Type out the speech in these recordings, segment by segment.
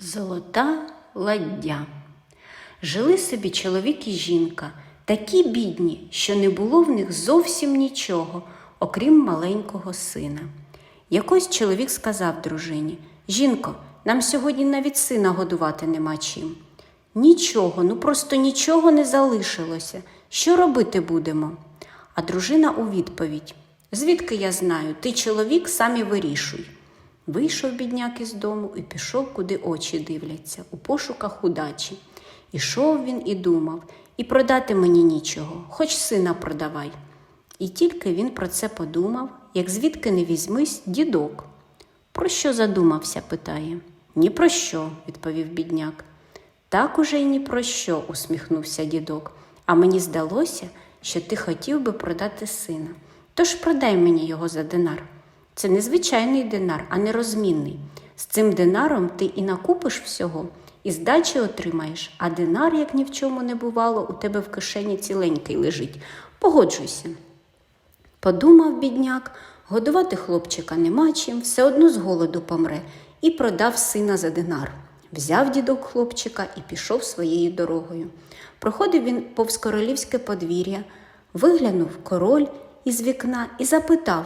Золота ладдя. Жили собі чоловік і жінка, такі бідні, що не було в них зовсім нічого, окрім маленького сина. Якось чоловік сказав дружині: Жінко, нам сьогодні навіть сина годувати нема чим. Нічого, ну просто нічого не залишилося. Що робити будемо? А дружина у відповідь: Звідки я знаю, ти чоловік сам і вирішуй. Вийшов бідняк із дому і пішов, куди очі дивляться, у пошуках удачі. Ішов він і думав, і продати мені нічого, хоч сина продавай. І тільки він про це подумав, як звідки не візьмись дідок. Про що задумався? питає. Ні про що, відповів бідняк. Так уже й ні про що, усміхнувся дідок. А мені здалося, що ти хотів би продати сина. Тож продай мені його за динар. Це не звичайний динар, а нерозмінний. З цим динаром ти і накупиш всього, і здачі отримаєш, а динар, як ні в чому не бувало, у тебе в кишені ціленький лежить. Погоджуйся. Подумав бідняк, годувати хлопчика нема чим, все одно з голоду помре, і продав сина за динар. Взяв дідок хлопчика і пішов своєю дорогою. Проходив він повз королівське подвір'я, виглянув король із вікна і запитав,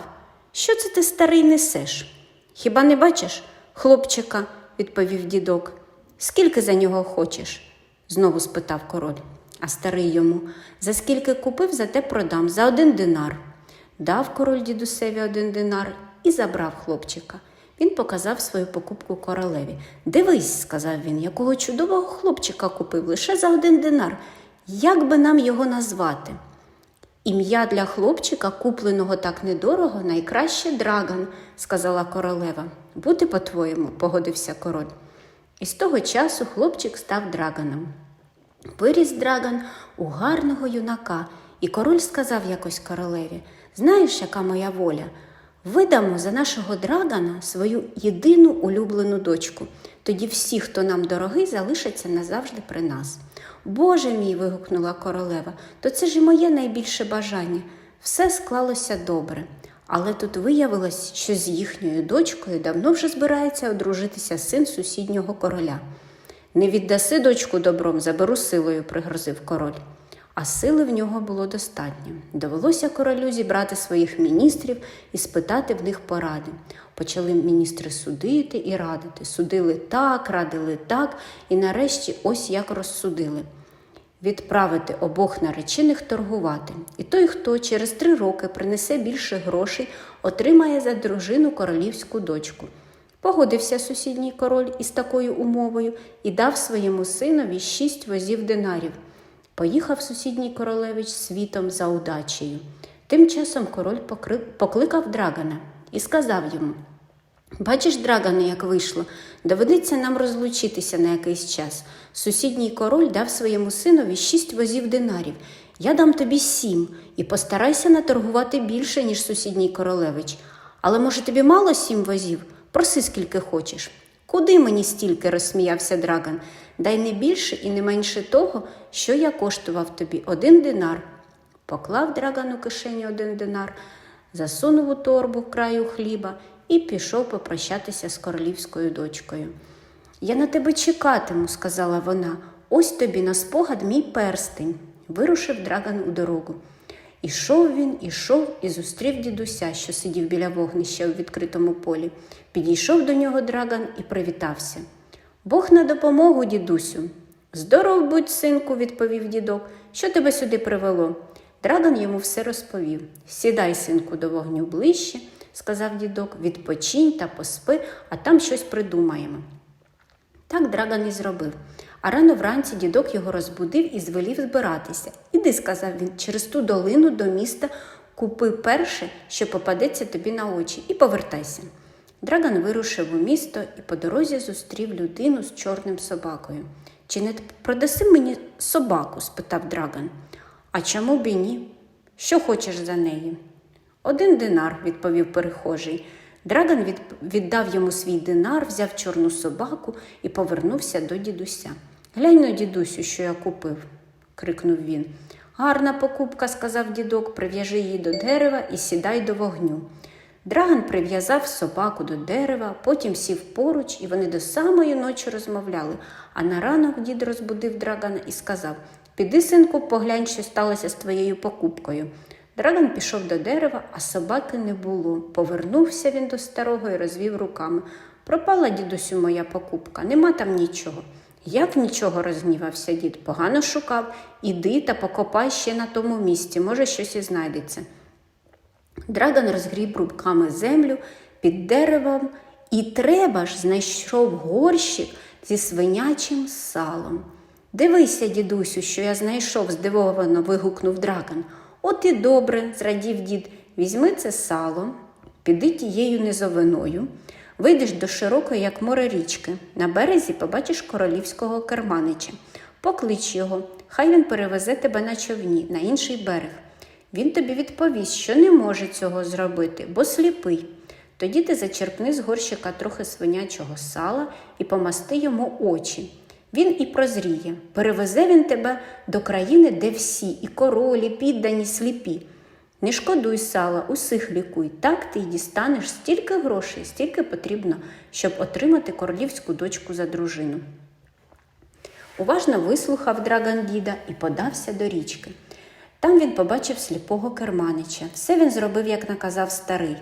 що це ти старий несеш? Хіба не бачиш? Хлопчика, відповів дідок. Скільки за нього хочеш? знову спитав король. А старий йому за скільки купив, за те продам, за один динар. Дав король дідусеві один динар і забрав хлопчика. Він показав свою покупку королеві. Дивись, сказав він, якого чудового хлопчика купив лише за один динар. Як би нам його назвати? Ім'я для хлопчика, купленого так недорого, найкраще драган, сказала королева. Буде по-твоєму, погодився король. І з того часу хлопчик став драганом. Виріс драган у гарного юнака, і король сказав якось королеві: Знаєш, яка моя воля? Видамо за нашого драгана свою єдину улюблену дочку. Тоді всі, хто нам дорогий, залишаться назавжди при нас. Боже мій. вигукнула королева, то це ж і моє найбільше бажання. Все склалося добре. Але тут виявилось, що з їхньою дочкою давно вже збирається одружитися син сусіднього короля. Не віддаси дочку добром, заберу силою, пригрозив король. А сили в нього було достатньо. Довелося королю зібрати своїх міністрів і спитати в них поради. Почали міністри судити і радити. Судили так, радили так, і нарешті ось як розсудили. Відправити обох наречених торгувати. І той, хто через три роки принесе більше грошей, отримає за дружину королівську дочку. Погодився сусідній король із такою умовою і дав своєму синові шість возів динарів. Поїхав сусідній королевич світом за удачею. Тим часом король покликав драгана і сказав йому Бачиш, драгане, як вийшло, доведеться нам розлучитися на якийсь час. Сусідній король дав своєму синові шість возів динарів. Я дам тобі сім і постарайся наторгувати більше, ніж сусідній королевич. Але, може, тобі мало сім возів? Проси, скільки хочеш. Куди мені стільки? розсміявся драган. Дай не більше і не менше того, що я коштував тобі один динар. Поклав драган у кишені один динар, засунув у торбу краю хліба і пішов попрощатися з королівською дочкою. Я на тебе чекатиму, сказала вона. Ось тобі на спогад мій перстень. Вирушив драган у дорогу. Ішов він, ішов і зустрів дідуся, що сидів біля вогнища у відкритому полі. Підійшов до нього драган і привітався. Бог на допомогу, дідусю. Здоров будь, синку, відповів дідок. Що тебе сюди привело? Драган йому все розповів. Сідай, синку, до вогню ближче, сказав дідок, відпочинь та поспи, а там щось придумаємо. Так драган і зробив. А рано вранці дідок його розбудив і звелів збиратися. Іди, сказав він, через ту долину до міста купи перше, що попадеться тобі на очі, і повертайся. Драган вирушив у місто і по дорозі зустрів людину з чорним собакою. Чи не продаси мені собаку? спитав Драган. А чому б і ні? Що хочеш за неї? Один динар, відповів перехожий. Драган від... віддав йому свій динар, взяв чорну собаку і повернувся до дідуся. Глянь на дідусю, що я купив, крикнув він. Гарна покупка, сказав дідок, прив'яжи її до дерева і сідай до вогню. Драган прив'язав собаку до дерева, потім сів поруч, і вони до самої ночі розмовляли. А на ранок дід розбудив Драгана і сказав Піди, синку, поглянь, що сталося з твоєю покупкою. Драган пішов до дерева, а собаки не було. Повернувся він до старого і розвів руками. Пропала, дідусю, моя покупка, нема там нічого. Як нічого розгнівався дід, погано шукав. Іди та покопай ще на тому місці, може, щось і знайдеться. Драган розгріб руками землю під деревом і треба ж знайшов горщик зі свинячим салом. Дивися, дідусю, що я знайшов, здивовано вигукнув драган. От і добре, зрадів дід, візьми це сало, піди тією низовиною, вийдеш до широкої, як море річки. На березі побачиш королівського керманича. Поклич його, хай він перевезе тебе на човні, на інший берег. Він тобі відповість, що не може цього зробити, бо сліпий. Тоді ти зачерпни з горщика трохи свинячого сала і помасти йому очі. Він і прозріє. Перевезе він тебе до країни, де всі, і королі, піддані, сліпі. Не шкодуй сала, усіх лікуй. Так ти й дістанеш стільки грошей, стільки потрібно, щоб отримати королівську дочку за дружину. Уважно вислухав драган діда і подався до річки. Там він побачив сліпого керманича. Все він зробив, як наказав старий,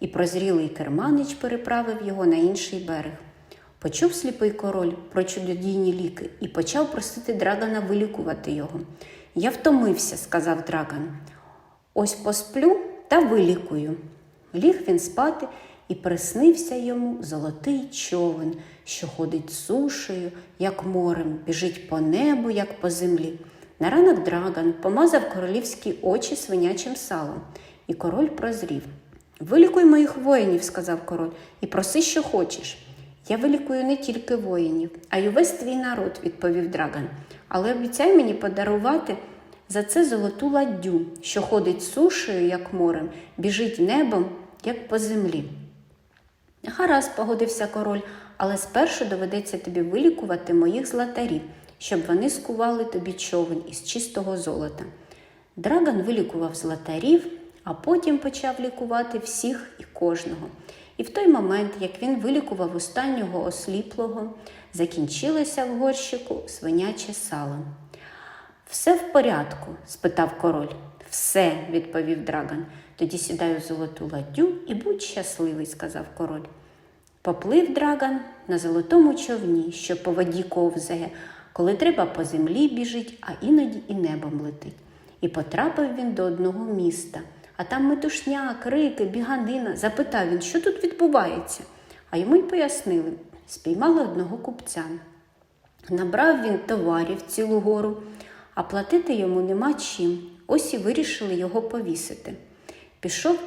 і прозрілий керманич переправив його на інший берег. Почув сліпий король про чудодійні ліки і почав просити драгана вилікувати його. Я втомився, сказав драган. Ось посплю та вилікую. Ліг він спати і приснився йому золотий човен, що ходить сушею, як морем, біжить по небу, як по землі. На ранок драган помазав королівські очі свинячим салом, і король прозрів. Вилікуй моїх воїнів, сказав король, і проси, що хочеш. Я вилікую не тільки воїнів, а й увесь твій народ, відповів драган. Але обіцяй мені подарувати за це золоту ладдю, що ходить сушею, як морем, біжить небом, як по землі. Гаразд, погодився король, але спершу доведеться тобі вилікувати моїх златарів, щоб вони скували тобі човен із чистого золота. Драган вилікував златарів, а потім почав лікувати всіх і кожного. І в той момент, як він вилікував останнього осліплого, закінчилося в горщику свиняче сало. Все в порядку? спитав король. Все, відповів драган. Тоді сідай у золоту ладдю і будь щасливий, сказав король. Поплив драган на золотому човні, що по воді ковзає, коли треба по землі біжить, а іноді і небом летить. І потрапив він до одного міста, а там метушня, крики, біганина. Запитав він, що тут відбувається. А йому й пояснили спіймали одного купця. Набрав він товарів цілу гору, а платити йому нема чим. Ось і вирішили його повісити. Пішов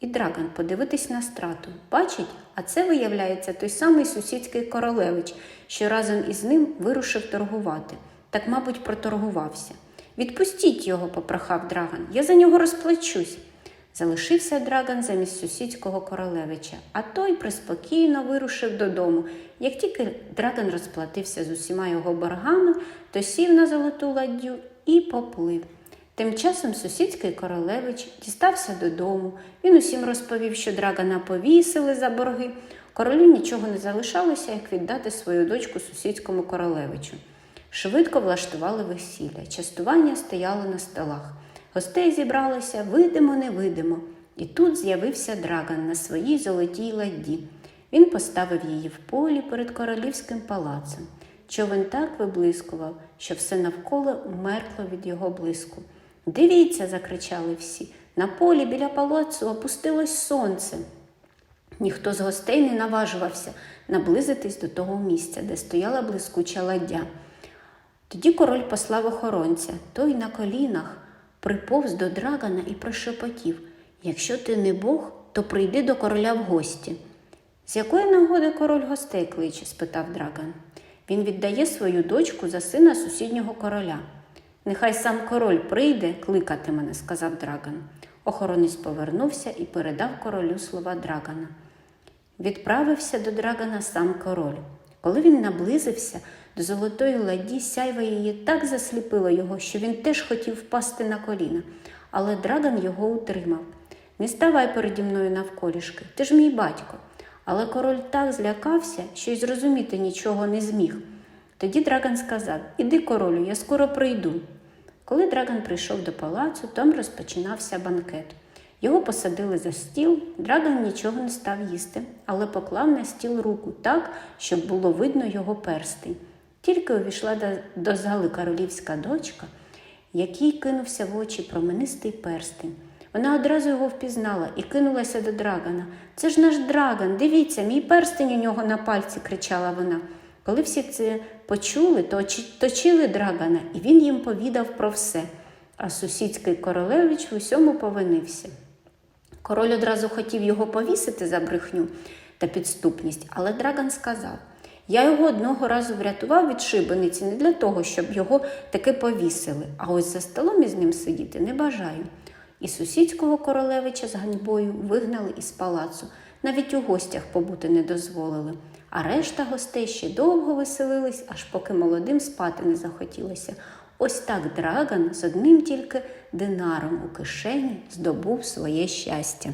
і драган подивитись на страту. Бачить, а це, виявляється, той самий сусідський королевич, що разом із ним вирушив торгувати. Так, мабуть, проторгувався. Відпустіть його, попрохав драган, я за нього розплачусь. Залишився драган замість сусідського королевича, а той приспокійно вирушив додому. Як тільки драган розплатився з усіма його боргами, то сів на золоту ладдю і поплив. Тим часом сусідський королевич дістався додому. Він усім розповів, що драгана повісили за борги. Королю нічого не залишалося, як віддати свою дочку сусідському королевичу. Швидко влаштували весілля, частування стояло на столах. Гостей зібралося видимо, невидимо. І тут з'явився драган на своїй золотій ладді. Він поставив її в полі перед королівським палацем. Човен так виблискував, що все навколо умеркло від його блиску. Дивіться, закричали всі. На полі біля палацу опустилось сонце. Ніхто з гостей не наважувався наблизитись до того місця, де стояла блискуча ладдя. Тоді король послав охоронця, той на колінах приповз до драгана і прошепотів Якщо ти не Бог, то прийди до короля в гості. З якої нагоди король гостей кличе? спитав драган. Він віддає свою дочку за сина сусіднього короля. Нехай сам король прийде кликати мене, сказав драган. Охоронець повернувся і передав королю слова драгана. Відправився до драгана сам король. Коли він наблизився до золотої ладі, сяйва її так засліпило його, що він теж хотів впасти на коліна, але драган його утримав. Не ставай переді мною навколішки, ти ж мій батько. Але король так злякався, що й зрозуміти нічого не зміг. Тоді Драган сказав Іди, королю, я скоро прийду. Коли Драган прийшов до палацу, там розпочинався банкет. Його посадили за стіл, Драган нічого не став їсти, але поклав на стіл руку так, щоб було видно його перстень. Тільки увійшла до, зали королівська дочка, якій кинувся в очі променистий перстень. Вона одразу його впізнала і кинулася до Драгана. Це ж наш Драган, дивіться, мій перстень у нього на пальці, кричала вона. Коли всі це почули, то точили Драгана, і він їм повідав про все. А сусідський королевич в усьому повинився. Король одразу хотів його повісити за брехню та підступність, але Драган сказав: Я його одного разу врятував від шибениці не для того, щоб його таки повісили, а ось за столом із ним сидіти не бажаю. І сусідського королевича з ганьбою вигнали із палацу, навіть у гостях побути не дозволили. А решта гостей ще довго веселились, аж поки молодим спати не захотілося. Ось так Драган з одним тільки динаром у кишені здобув своє щастя.